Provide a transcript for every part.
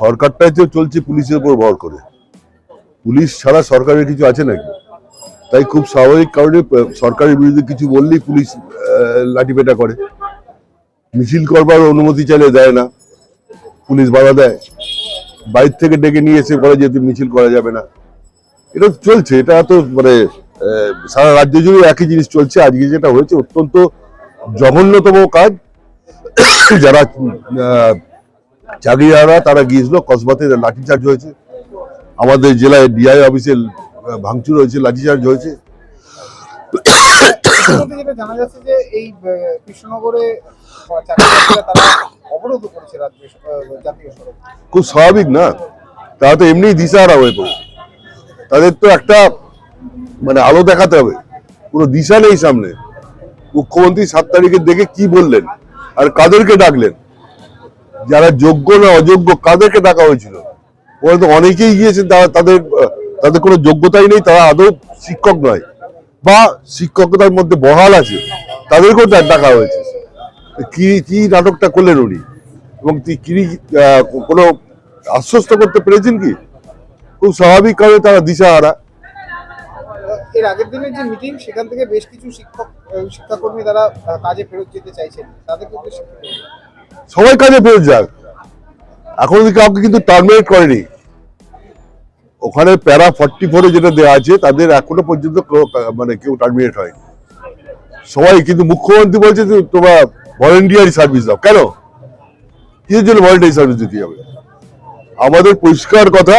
সরকারটাই তো চলছে পুলিশের উপর ভর করে। পুলিশ ছাড়া সরকারের কিছু আছে নাকি? তাই খুব স্বাভাবিক কারণে সরকারের বিরুদ্ধে কিছু বললেই পুলিশ লাঠিপেটা করে। মিছিল করবার অনুমতি চাইলে দেয় না। পুলিশ বাধা দেয়। বাইর থেকে ডেকে নিয়ে এসে বলে যে মিছিল করা যাবে না। এটা চলছে, এটা তো মানে সারা রাজ্য জুড়ে একই জিনিস চলছে। আজকে যেটা হয়েছে অত্যন্ত জঘন্যতম কাজ। যারা আহ, চাকরিহারা তারা গিয়েছিল কসবাতে লাঠিচার্জ হয়েছে। আমাদের জেলায় ডিআই অফিসে ভাঙচুর হয়েছে লাঠিচার্জ হয়েছে। জানা যাচ্ছে যে এই কৃষ্ণনগরে আহ, চাকরিহারারা তারা অবরোধ করেছে জাতীয় সড়ক। খুব স্বাভাবিক না? তারা তো এমনি দিশাহারা হয়ে পড়ে। তাদের তো একটা মানে আলো দেখাতে হবে। কোনো দিশা নেই সামনে। মুখ্যমন্ত্রী সাত তারিখে দেখে কি বললেন? আর কাদেরকে ডাকলেন? যারা যোগ্য না অযোগ্য, কাদেরকে ডাকা হয়েছিল? ওরা তো অনেকেই গিয়েছেন, তারা তাদের তাদের কোনো যোগ্যতাই নেই, তারা আদৌ শিক্ষক নয়। বা শিক্ষকতার মধ্যে বহাল আছে, তাদেরকেও ডা- ডাকা হয়েছে। কি কি নাটকটা করলেন উনি? এবং তিনি কোনো আশ্বস্ত করতে পেরেছেন কি? খুব স্বাভাবিক কারণে তারা দিশাহারা। এর আগের দিনের যে মিটিং, সেখান থেকে বেশ কিছু শিক্ষক, শিক্ষাকর্মী তারা কাজে ফেরত যেতে চাইছেন। তাদেরকে? সবাই কাজে ফেরত যাক এখন কাউকে কিন্তু টার্মিনেট করেনি। ওখানে প্যারা ফর্টি ফোরে যেটা দেওয়া আছে, তাদের এখনও পর্যন্ত মানে কেউ টার্মিনেট হয়নি। সবাই কিন্তু মুখ্যমন্ত্রী বলছে যে, তোমরা ভলেন্টিয়ারি সার্ভিস দাও। কেন? কিসের জন্য ভলেন্টারি সার্ভিস দিতে হবে? আমাদের পরিষ্কার কথা,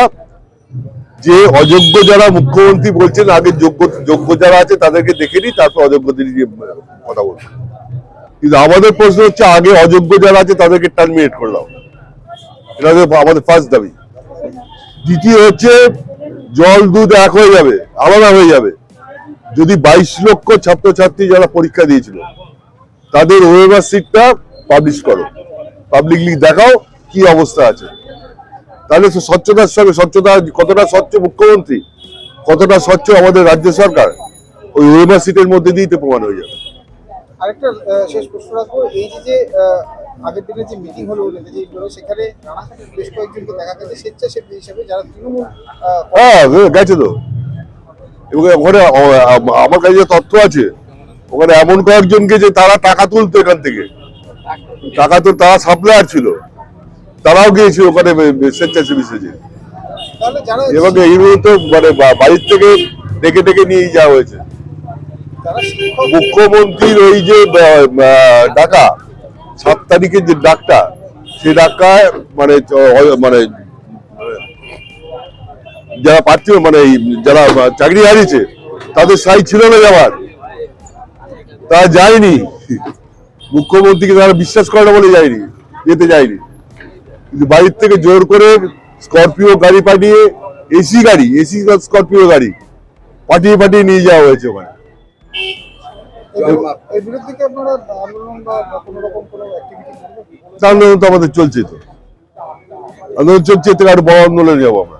যে অযোগ্য যারা মুখ্যমন্ত্রী বলছেন, আগে যোগ্য যোগ্য যারা আছে, তাদেরকে দেখে নি তারপর অযোগ্যদের কথা বলব। কিন্তু আমাদের প্রশ্ন হচ্ছে, আগে অযোগ্য যারা আছে, তাদেরকে টার্মিনেট করে দাও। এটা আমাদের ফার্স্ট দাবি। দ্বিতীয় হচ্ছে, জল দুধ এক হয়ে যাবে, আলাদা হয়ে যাবে। যদি বাইশ লক্ষ ছাত্রছাত্রী যারা পরীক্ষা দিয়েছিল, তাদের ওয়েবার সিটটা পাবলিশ করো। পাবলিকলি দেখাও কি অবস্থা আছে। তাহলে স্বচ্ছতার সঙ্গে, স্বচ্ছতা কতটা স্বচ্ছ মুখ্যমন্ত্রী, কতটা স্বচ্ছ আমাদের রাজ্য সরকার, ওই ওয়েবার সিটের মধ্যে দিয়েই তো প্রমাণ হয়ে যাবে। আরেকটা শেষ প্রশ্ন রাখব। এই যে যে আগের দিনে যে মিটিং হলো সেখানে বেশ কয়েকজনকে দেখা গেছে স্বেচ্ছাসেবী হিসেবে যারা তৃণমূল হ্যাঁ গেছে তো। ওখানে আমার কাছে তথ্য আছে ওখানে এমন কয়েকজনকে যে তারা টাকা তুলতো এখান থেকে। টাকা তো তারা সাপ্লায়ার ছিল। তারাও গিয়েছিল ওখানে স্বেচ্ছাসেবী সেজে। এবং এইগুলো তো মানে বাড়ির থেকে ডেকে ডেকে নিয়ে যাওয়া হয়েছে। মুখ্যমন্ত্রীর ওই যে ডাকা, সাত তারিখের যে ডাকটা, সে ডাকায় মানে মানে যারা প্রার্থী মানে যারা চাকরি হারিয়েছে, তাদের সাই ছিল না যাওয়ার তারা যায়নি। মুখ্যমন্ত্রীকে তারা বিশ্বাস করে না বলে যায়নি, যেতে যায়নি। কিন্তু বাড়ির থেকে জোর করে স্করপিও গাড়ি পাঠিয়ে, এসি গাড়ি, এসি স্করপিও গাড়ি পাঠিয়ে পাঠিয়ে নিয়ে যাওয়া হয়েছে ওখানে। আন্দোলন তো আমাদের চলছে তো। আন্দোলন চলছে আর আরও বড় আন্দোলনে যাব আমরা।